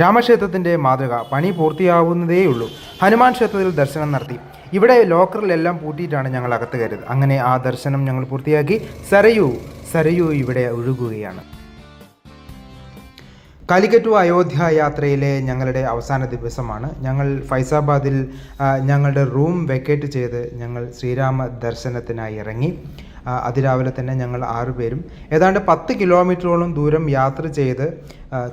രാമക്ഷേത്രത്തിന്റെ മാതൃക പണി പൂർത്തിയാവുന്നതേയുള്ളൂ. ഹനുമാൻ ക്ഷേത്രത്തിൽ ദർശനം നടത്തി. ഇവിടെ ലോക്കറിലെല്ലാം പൂട്ടിയിട്ടാണ് ഞങ്ങൾ അകത്ത് കയറിയത്. അങ്ങനെ ആ ദർശനം ഞങ്ങൾ പൂർത്തിയാക്കി. സരയു സരയു ഇവിടെ ഒഴുകുകയാണ്. കാലിക്കറ്റ് അയോധ്യ യാത്രയിലെ ഞങ്ങളുടെ അവസാന ദിവസമാണ്. ഞങ്ങൾ ഫൈസാബാദിൽ ഞങ്ങളുടെ റൂം വെക്കേറ്റ് ചെയ്ത് ഞങ്ങൾ ശ്രീരാമ ദർശനത്തിനായി ഇറങ്ങി. അതിരാവിലെ തന്നെ ഞങ്ങൾ ആറുപേരും ഏതാണ്ട് പത്ത് കിലോമീറ്ററോളം ദൂരം യാത്ര ചെയ്ത്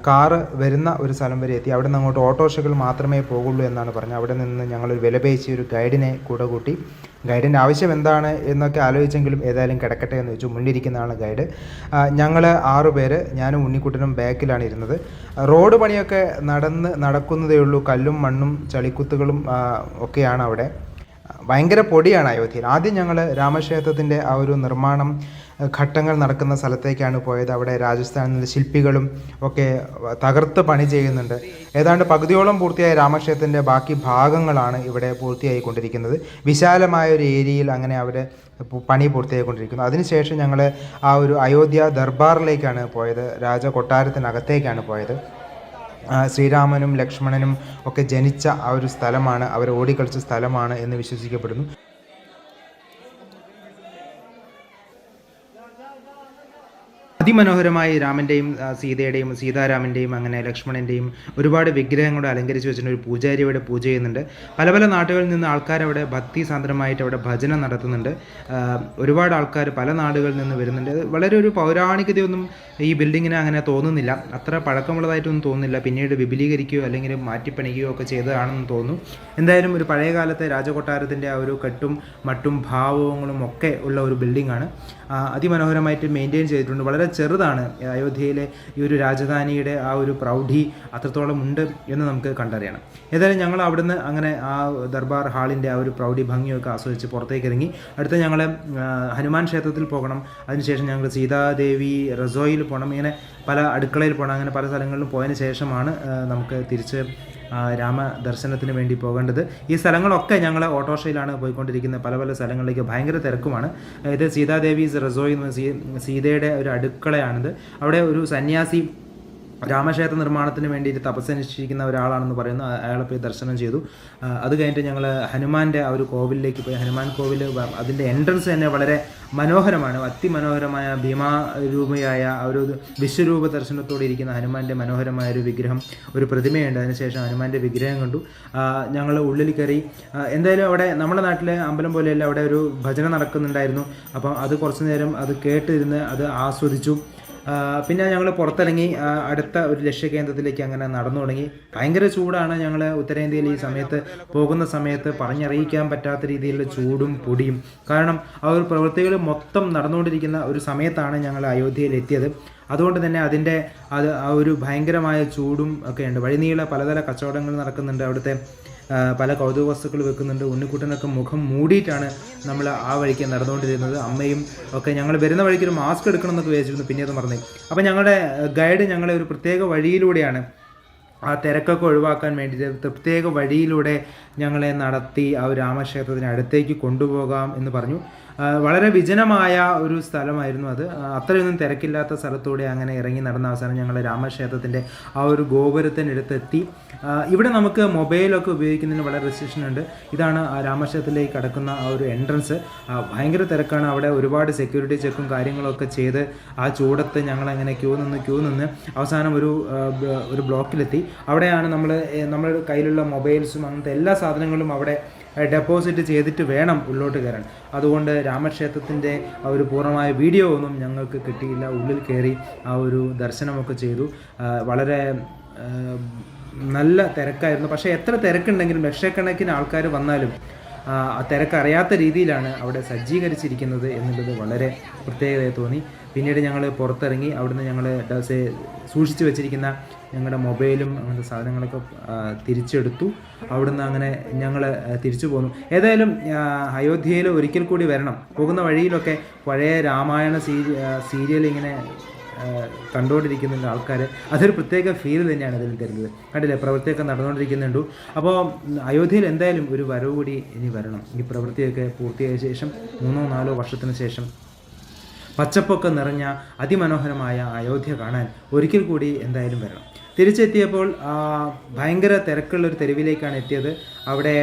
കാറ് വരുന്ന ഒരു സ്ഥലം വരെ എത്തി. അവിടെ നിന്ന് അങ്ങോട്ട് ഓട്ടോറിക്ഷകൾ മാത്രമേ പോകുള്ളൂ എന്നാണ് പറഞ്ഞത്. അവിടെ നിന്ന് ഞങ്ങളൊരു വിലപേശി ഒരു ഗൈഡിനെ കൂടെ കൂട്ടി. ഗൈഡിന്റെ ആവശ്യം എന്താണ് എന്നൊക്കെ ആലോചിച്ചെങ്കിലും ഏതായാലും കിടക്കട്ടെ എന്ന് വെച്ചു. മുന്നിലിരിക്കുന്നതാണ് ഗൈഡ്. ഞങ്ങൾ ആറു പേര് ഞാനും ഉണ്ണിക്കുട്ടനും ബാക്കിലാണ് ഇരുന്നത്. റോഡ് പണിയൊക്കെ നടന്ന് നടക്കുന്നതേ ഉള്ളൂ. കല്ലും മണ്ണും ചളിക്കുത്തുകളും ഒക്കെയാണ് അവിടെ. ഭയങ്കര പൊടിയാണ് അയോധ്യയിൽ. ആദ്യം ഞങ്ങൾ രാമക്ഷേത്രത്തിന്റെ ആ ഒരു നിർമ്മാണം ഘട്ടങ്ങൾ നടക്കുന്ന സ്ഥലത്തേക്കാണ് പോയത്. അവിടെ രാജസ്ഥാനിൽ ശില്പികളും ഒക്കെ തകർത്ത് പണി ചെയ്യുന്നുണ്ട്. ഏതാണ്ട് പകുതിയോളം പൂർത്തിയായ രാമക്ഷേത്രത്തിന്റെ ബാക്കി ഭാഗങ്ങളാണ് ഇവിടെ പൂർത്തിയായിക്കൊണ്ടിരിക്കുന്നത്. വിശാലമായ ഒരു ഏരിയയിൽ അങ്ങനെ അവിടെ പണി പൂർത്തിയായിക്കൊണ്ടിരിക്കുന്നു. അതിനുശേഷം ഞങ്ങൾ ആ ഒരു അയോധ്യ ദർബാറിലേക്കാണ് പോയത്. രാജ കൊട്ടാരത്തിനകത്തേക്കാണ് പോയത്. ശ്രീരാമനും ലക്ഷ്മണനും ഒക്കെ ജനിച്ച ആ ഒരു സ്ഥലമാണ് അവർ ഓടിക്കളിച്ച സ്ഥലമാണ് എന്ന് വിശ്വസിക്കപ്പെടുന്നു. അതിമനോഹരമായി രാമന്റെയും സീതയുടെയും സീതാരാമന്റെയും അങ്ങനെ ലക്ഷ്മണന്റെയും ഒരുപാട് വിഗ്രഹങ്ങളോട് അലങ്കരിച്ച് വെച്ചിട്ട് ഒരു പൂജാരി അവിടെ പൂജ ചെയ്യുന്നുണ്ട്. പല പല നാടുകളിൽ നിന്ന് ആൾക്കാർ അവിടെ ഭക്തി സാന്ദ്രമായിട്ട് അവിടെ ഭജന നടത്തുന്നുണ്ട്. ഒരുപാട് ആൾക്കാർ പല നാടുകളിൽ നിന്ന് വരുന്നുണ്ട്. വളരെ ഒരു പൗരാണികതയൊന്നും ഈ ബിൽഡിങ്ങിന് അങ്ങനെ തോന്നുന്നില്ല. അത്ര പഴക്കമുള്ളതായിട്ടൊന്നും തോന്നുന്നില്ല. പിന്നീട് വിപുലീകരിക്കുകയോ അല്ലെങ്കിൽ മാറ്റിപ്പണിക്കുകയോ ഒക്കെ ചെയ്തതാണെന്ന് തോന്നുന്നു എന്തായാലും ഒരു പഴയ കാലത്തെ രാജകൊട്ടാരത്തിന്റെ ആ ഒരു കെട്ടും മട്ടും ഭാവങ്ങളും ഒക്കെ ഉള്ള ഒരു ബിൽഡിംഗ് ആണ് അതിമനോഹരമായിട്ട് മെയിന്റെയിൻ ചെയ്തിട്ടുണ്ട്. വളരെ ചെറുതാണ്. അയോധ്യയിലെ ഈ ഒരു രാജധാനിയുടെ ആ ഒരു പ്രൗഢി അത്രത്തോളം ഉണ്ട് എന്ന് നമുക്ക് കണ്ടറിയണം. ഏതായാലും ഞങ്ങൾ അവിടുന്ന് അങ്ങനെ ആ ദർബാർ ഹാളിന്റെ ആ ഒരു പ്രൗഢി ഭംഗിയൊക്കെ ആസ്വദിച്ച് പുറത്തേക്ക് ഇറങ്ങി അടുത്ത ഞങ്ങൾ ഹനുമാൻ ക്ഷേത്രത്തിൽ പോകണം. അതിനുശേഷം ഞങ്ങൾ സീതാദേവി റസോയിൽ പോകണം. ഇങ്ങനെ പല അടുക്കളയിൽ പോകണം. അങ്ങനെ പല സ്ഥലങ്ങളിലും പോയതിന് ശേഷമാണ് നമുക്ക് തിരിച്ച് ആ, രാമ ദർശനത്തിന് വേണ്ടി പോകേണ്ടത്. ഈ സ്ഥലങ്ങളൊക്കെ ഞങ്ങൾ ഓട്ടോറിക്ഷയിലാണ് പോയിക്കൊണ്ടിരിക്കുന്നത്. പല പല സ്ഥലങ്ങളിലേക്ക് ഭയങ്കര തിരക്കുമാണ്. ഇത് സീതാദേവി റസോയി സീതയുടെ ഒരു അടുക്കളയാണിത്. അവിടെ ഒരു സന്യാസി രാമക്ഷേത്ര നിർമ്മാണത്തിന് വേണ്ടിയിട്ട് തപസ്സനുഷ്ഠിക്കുന്ന ഒരാളാണെന്ന് പറയുന്നു. അയാളെ പോയി ദർശനം ചെയ്തു. അത് കഴിഞ്ഞിട്ട് ഞങ്ങൾ ഹനുമാന്റെ ആ ഒരു കോവിലിലേക്ക് പോയി. ഹനുമാൻ കോവിൽ അതിന്റെ എൻട്രൻസ് തന്നെ വളരെ മനോഹരമാണ്. അതിമനോഹരമായ ഭീമാരൂപയായ ആ ഒരു വിശ്വരൂപ ദർശനത്തോടെ ഇരിക്കുന്ന ഹനുമാന്റെ മനോഹരമായ ഒരു വിഗ്രഹം ഒരു പ്രതിമയുണ്ട്. അതിനുശേഷം ഹനുമാന്റെ വിഗ്രഹം കണ്ടു. ഞങ്ങൾ ഉള്ളിൽ കയറി എന്തായാലും അവിടെ നമ്മുടെ നാട്ടിലെ അമ്പലം പോലെയല്ല അവിടെ ഒരു ഭജന നടക്കുന്നുണ്ടായിരുന്നു. അപ്പം അത് കുറച്ചു നേരം അത് കേട്ടിരുന്ന് അത് ആസ്വദിച്ചു. പിന്നെ ഞങ്ങൾ പുറത്തിറങ്ങി അടുത്ത ഒരു ലക്ഷ്യകേന്ദ്രത്തിലേക്ക് അങ്ങനെ നടന്നു തുടങ്ങി. ഭയങ്കര ചൂടാണ് ഞങ്ങൾ ഉത്തരേന്ത്യയിൽ ഈ സമയത്ത് പോകുന്ന സമയത്ത് പറഞ്ഞറിയിക്കാൻ പറ്റാത്ത രീതിയിലുള്ള ചൂടും പൊടിയും. കാരണം ആ ഒരു പ്രവൃത്തികൾ മൊത്തം നടന്നുകൊണ്ടിരിക്കുന്ന ഒരു സമയത്താണ് ഞങ്ങൾ അയോധ്യയിൽ എത്തിയത്. അതുകൊണ്ട് തന്നെ അതിന്റെ അത് ആ ഒരു ഭയങ്കരമായ ചൂടും ഒക്കെ ഉണ്ട്. വഴിനീള പലതര കച്ചവടങ്ങൾ നടക്കുന്നുണ്ട് അവിടുത്തെ പല കൗതുക വസ്തുക്കൾ വെക്കുന്നുണ്ട്. ഉണ്ണിക്കുട്ടനൊക്കെ മുഖം മൂടിയിട്ടാണ് നമ്മൾ ആ വഴിക്ക് നടന്നുകൊണ്ടിരുന്നത്. അമ്മയും ഒക്കെ ഞങ്ങൾ വരുന്ന വഴിക്ക് ഒരു മാസ്ക് എടുക്കണം എന്നൊക്കെ വിചാരിച്ചിരുന്നു. പിന്നെ അത് മറന്നു. അപ്പോൾ ഞങ്ങളുടെ ഗൈഡ് ഞങ്ങളെ ഒരു പ്രത്യേക വഴിയിലൂടെയാണ് ആ തിരക്കൊക്കെ ഒഴിവാക്കാൻ വേണ്ടിയിട്ട് പ്രത്യേക വഴിയിലൂടെ ഞങ്ങളെ നടത്തി ആ ഒരു രാമക്ഷേത്രത്തിന് അടുത്തേക്ക് കൊണ്ടുപോകാം എന്ന് പറഞ്ഞു. വളരെ വിജനമായ ഒരു സ്ഥലമായിരുന്നു അത്. അത്രയൊന്നും തിരക്കില്ലാത്ത സ്ഥലത്തൂടെ അങ്ങനെ ഇറങ്ങി നടന്ന അവസാനം ഞങ്ങൾ രാമക്ഷേത്രത്തിന്റെ ആ ഒരു ഗോപുരത്തിനടുത്തെത്തി. ഇവിടെ നമുക്ക് മൊബൈലൊക്കെ ഉപയോഗിക്കുന്നതിന് വളരെ റെസ്ട്രിക്ഷൻ ഉണ്ട്. ഇതാണ് രാമക്ഷേത്രത്തിലേക്ക് കടക്കുന്ന ആ ഒരു എൻട്രൻസ് ഭയങ്കര തിരക്കാണ്. അവിടെ ഒരുപാട് സെക്യൂരിറ്റി ചെക്കും കാര്യങ്ങളൊക്കെ ചെയ്ത് ആ ചൂടത്ത് ഞങ്ങൾ അങ്ങനെ ക്യൂ നിന്ന് ക്യൂ നിന്ന് അവസാനം ഒരു ഒരു ബ്ലോക്കിലെത്തി. അവിടെയാണ് നമ്മൾ നമ്മുടെ കയ്യിലുള്ള മൊബൈൽസും അങ്ങനത്തെ എല്ലാ സാധനങ്ങളും അവിടെ ഡെപ്പോസിറ്റ് ചെയ്തിട്ട് വേണം ഉള്ളോട്ട് കയറാൻ. അതുകൊണ്ട് രാമക്ഷേത്രത്തിന്റെ ആ ഒരു പൂർണമായ വീഡിയോ ഒന്നും ഞങ്ങൾക്ക് കിട്ടിയില്ല. ഉള്ളിൽ കയറി ആ ഒരു ദർശനമൊക്കെ ചെയ്തു. വളരെ നല്ല തിരക്കായിരുന്നു. പക്ഷേ എത്ര തിരക്കുണ്ടെങ്കിലും ലക്ഷക്കണക്കിന് ആൾക്കാർ വന്നാലും ആ രീതിയിലാണ് അവിടെ സജ്ജീകരിച്ചിരിക്കുന്നത് എന്നുള്ളത് വളരെ പ്രത്യേകത തോന്നി. പിന്നീട് ഞങ്ങൾ പുറത്തിറങ്ങി അവിടുന്ന് ഞങ്ങൾ സൂക്ഷിച്ചു വെച്ചിരിക്കുന്ന ഞങ്ങളുടെ മൊബൈലും അങ്ങനത്തെ സാധനങ്ങളൊക്കെ തിരിച്ചെടുത്തു. അവിടുന്ന് അങ്ങനെ ഞങ്ങൾ തിരിച്ചു പോന്നു. ഏതായാലും അയോധ്യയിൽ ഒരിക്കൽ കൂടി വരണം. പോകുന്ന വഴിയിലൊക്കെ പഴയ രാമായണ സീരി സീരിയൽ ഇങ്ങനെ ആ, കണ്ടുകൊണ്ടിരിക്കുന്നുണ്ട് ആൾക്കാർ അതൊരു പ്രത്യേക ഫീൽ തന്നെയാണ് അതിൽ തരുന്നത്. കണ്ടില്ലേ? പ്രവൃത്തിയൊക്കെ നടന്നുകൊണ്ടിരിക്കുന്നുണ്ട്. അപ്പോൾ അയോധ്യയിൽ എന്തായാലും ഒരു വരവ് കൂടി ഇനി വരണം. ഈ പ്രവൃത്തിയൊക്കെ പൂർത്തിയായ ശേഷം മൂന്നോ നാലോ വർഷത്തിന് ശേഷം പച്ചപ്പൊക്കെ നിറഞ്ഞ അതിമനോഹരമായ അയോധ്യ കാണാൻ ഒരിക്കൽ കൂടി എന്തായാലും വരണം. തിരിച്ചെത്തിയപ്പോൾ ഭയങ്കര തിരക്കുള്ളൊരു തെരുവിലേക്കാണ് എത്തിയത്. അവിടെ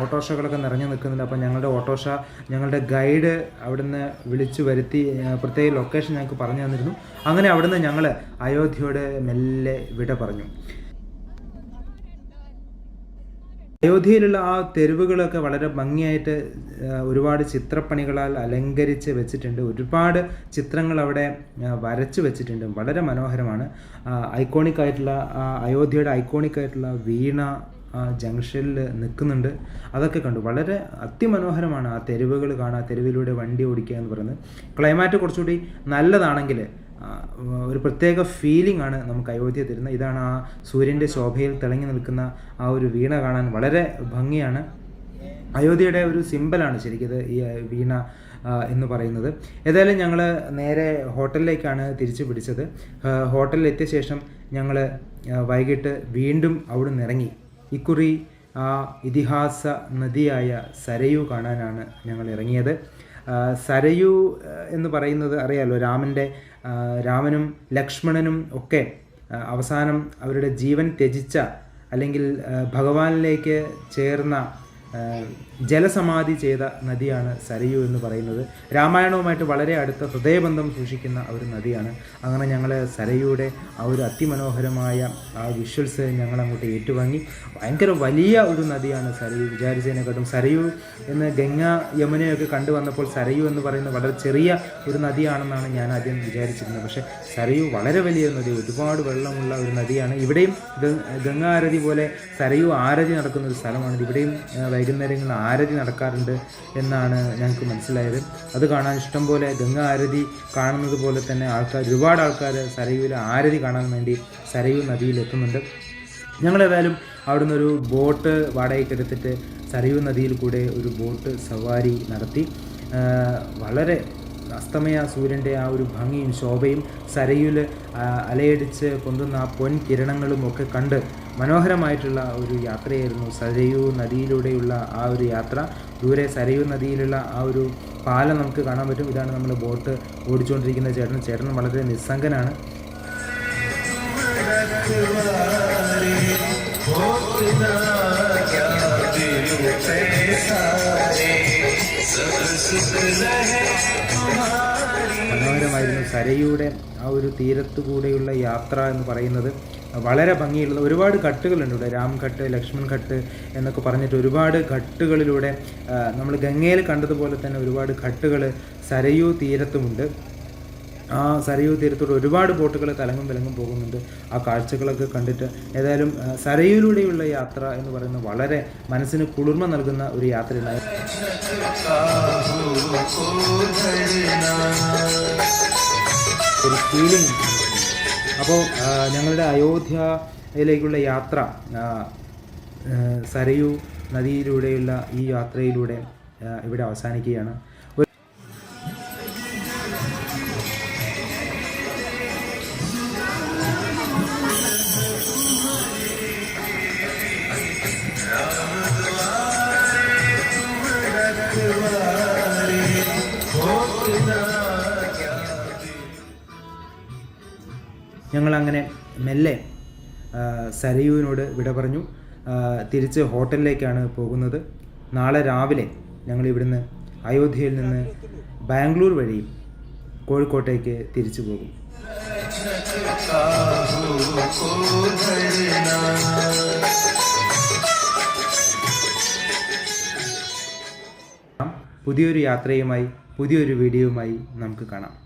ഓട്ടോറിക്ഷകളൊക്കെ നിറഞ്ഞു നിൽക്കുന്നുണ്ട്. അപ്പോൾ ഞങ്ങളുടെ ഓട്ടോറിക്ഷ ഞങ്ങളുടെ ഗൈഡ് അവിടുന്ന് വിളിച്ചു വരുത്തി പ്രത്യേക ലൊക്കേഷൻ ഞങ്ങൾക്ക് പറഞ്ഞു തന്നിരുന്നു. അങ്ങനെ അവിടുന്ന് ഞങ്ങൾ അയോധ്യയോട് മെല്ലെ വിട പറഞ്ഞു. അയോധ്യയിലുള്ള ആ തെരുവുകളൊക്കെ വളരെ ഭംഗിയായിട്ട് ഒരുപാട് ചിത്രപ്പണികളാൽ അലങ്കരിച്ച് വെച്ചിട്ടുണ്ട്. ഒരുപാട് ചിത്രങ്ങൾ അവിടെ വരച്ചു വെച്ചിട്ടുണ്ട്. വളരെ മനോഹരമാണ്. ഐക്കോണിക് ആയിട്ടുള്ള അയോധ്യയുടെ ഐക്കോണിക് ആയിട്ടുള്ള വീണ ജംഗ്ഷനിൽ നിൽക്കുന്നുണ്ട്. അതൊക്കെ കണ്ടു. വളരെ അതിമനോഹരമാണ് ആ തെരുവുകൾ കാണുക തെരുവിലൂടെ വണ്ടി ഓടിക്കുക എന്ന് പറയുന്നത്. ക്ലൈമാറ്റ് കുറച്ചുകൂടി നല്ലതാണെങ്കിൽ ഒരു പ്രത്യേക ഫീലിംഗ് ആണ് നമുക്ക് അയോധ്യ തരുന്നത്. ഇതാണ് ആ സൂര്യന്റെ ശോഭയിൽ തിളങ്ങി നിൽക്കുന്ന ആ ഒരു വീണ കാണാൻ വളരെ ഭംഗിയാണ്. അയോധ്യയുടെ ഒരു സിമ്പലാണ് ശരിക്കും ഈ വീണ എന്ന് പറയുന്നത്. ഏതായാലും ഞങ്ങൾ നേരെ ഹോട്ടലിലേക്കാണ് തിരിച്ചു പിടിച്ചത്. ഹോട്ടലിലെത്തിയ ശേഷം ഞങ്ങൾ വൈകിട്ട് വീണ്ടും അവിടെ ഇറങ്ങി. ഇക്കുറി ആ ഇതിഹാസ നദിയായ സരയു കാണാനാണ് ഞങ്ങൾ ഇറങ്ങിയത്. സരയു എന്ന് പറയുന്നത് അറിയാലോ രാമന്റെ രാമനും ലക്ഷ്മണനും ഒക്കെ അവസാനം അവരുടെ ജീവൻ ത്യജിച്ച അല്ലെങ്കിൽ ഭഗവാനിലേക്ക് ചേർന്ന ജലസമാധി ചെയ്ത നദിയാണ് സരയു എന്ന് പറയുന്നത്. രാമായണവുമായിട്ട് വളരെ അടുത്ത ഹൃദയബന്ധം സൂക്ഷിക്കുന്ന ഒരു നദിയാണ്. അങ്ങനെ ഞങ്ങൾ സരയുടെ ആ ഒരു അതിമനോഹരമായ ആ വിഷ്വൽസ് ഞങ്ങൾ അങ്ങോട്ട് ഏറ്റുവാങ്ങി. ഭയങ്കര വലിയ ഒരു നദിയാണ് സരയു. വിചാരിച്ചതിനെക്കാട്ടും സരയു എന്ന് ഗംഗ യമുനയൊക്കെ കണ്ടു വന്നപ്പോൾ സരയു എന്ന് പറയുന്നത് വളരെ ചെറിയ ഒരു നദിയാണെന്നാണ് ഞാൻ ആദ്യം വിചാരിച്ചിരുന്നത്. പക്ഷേ സരയു വളരെ വലിയ നദി. ഒരുപാട് വെള്ളമുള്ള ഒരു നദിയാണ്. ഇവിടെയും ഗംഗാരതി പോലെ സരയു ആരതി നടക്കുന്ന ഒരു സ്ഥലമാണ്. ഇവിടെയും വൈകുന്നേരങ്ങളിൽ ആരതി നടക്കാറുണ്ട് എന്നാണ് ഞങ്ങൾക്ക് മനസ്സിലായത്. അത് കാണാൻ ഇഷ്ടം പോലെ ഗംഗ ആരതി കാണുന്നത് പോലെ തന്നെ ആൾക്കാർ ഒരുപാട് ആൾക്കാർ സരയുവിലെ ആരതി കാണാൻ വേണ്ടി സരയു നദിയിൽ എത്തുന്നുണ്ട്. ഞങ്ങളേതായാലും അവിടെ ഒരു ബോട്ട് വാടകയ്ക്ക് എടുത്തിട്ട് നദിയിൽ കൂടെ ഒരു ബോട്ട് സവാരി നടത്തി. വളരെ അസ്തമയ സൂര്യന്റെ ആ ഒരു ഭംഗിയും ശോഭയും സരയിൽ അലയടിച്ച് പൊന്തുന്ന ആ പൊൻ കിരണങ്ങളും ഒക്കെ കണ്ട് മനോഹരമായിട്ടുള്ള ഒരു യാത്രയായിരുന്നു സരയു നദിയിലൂടെയുള്ള ആ ഒരു യാത്ര. ദൂരെ സരയു നദിയിലുള്ള ആ ഒരു പാലം നമുക്ക് കാണാൻ പറ്റും. ഇതാണ് നമ്മൾ ബോട്ട് ഓടിച്ചുകൊണ്ടിരിക്കുന്ന ചേട്ടൻ. ചേട്ടൻ വളരെ നിസ്സംഗനാണ്. മനോഹരമായിരുന്നു സരയുടെ ആ ഒരു തീരത്തു കൂടെയുള്ള യാത്ര എന്ന് പറയുന്നത്. വളരെ ഭംഗിയുള്ള ഒരുപാട് ഘട്ടുകളുണ്ട് ഇവിടെ. രാം ഘട്ട് ലക്ഷ്മൺ ഘട്ട് എന്നൊക്കെ പറഞ്ഞിട്ട് ഒരുപാട് ഘട്ടുകളിലൂടെ നമ്മൾ ഗംഗയിൽ കണ്ടതുപോലെ തന്നെ ഒരുപാട് ഘട്ടുകൾ സരയൂ തീരത്തുമുണ്ട്. ആ സരയൂ തീരത്തോട് ഒരുപാട് ബോട്ടുകൾ തലങ്ങും വിലങ്ങും പോകുന്നുണ്ട്. ആ കാഴ്ചകളൊക്കെ കണ്ടിട്ട് ഏതായാലും സരയൂലൂടെയുള്ള യാത്ര എന്ന് പറയുന്ന വളരെ മനസ്സിന് കുളിർമ നൽകുന്ന ഒരു യാത്രയാണ്. ഒരു ഫീലിംഗ് അപ്പോൾ ഞങ്ങളുടെ അയോധ്യയിലേക്കുള്ള യാത്ര സരയൂ നദിയിലൂടെയുള്ള ഈ യാത്രയിലൂടെ ഇവിടെ അവസാനിക്കുകയാണ്. ഞങ്ങളങ്ങനെ മെല്ലെ സരയുവിനോട് വിട പറഞ്ഞു. തിരിച്ച് ഹോട്ടലിലേക്കാണ് പോകുന്നത്. നാളെ രാവിലെ ഞങ്ങൾ ഇവിടുന്ന് അയോധ്യയിൽ നിന്ന് ബാംഗ്ലൂർ വഴി കോഴിക്കോട്ടേക്ക് തിരിച്ചു പോകും. പുതിയൊരു യാത്രയുമായി പുതിയൊരു വീഡിയോയുമായി നമുക്ക് കാണാം.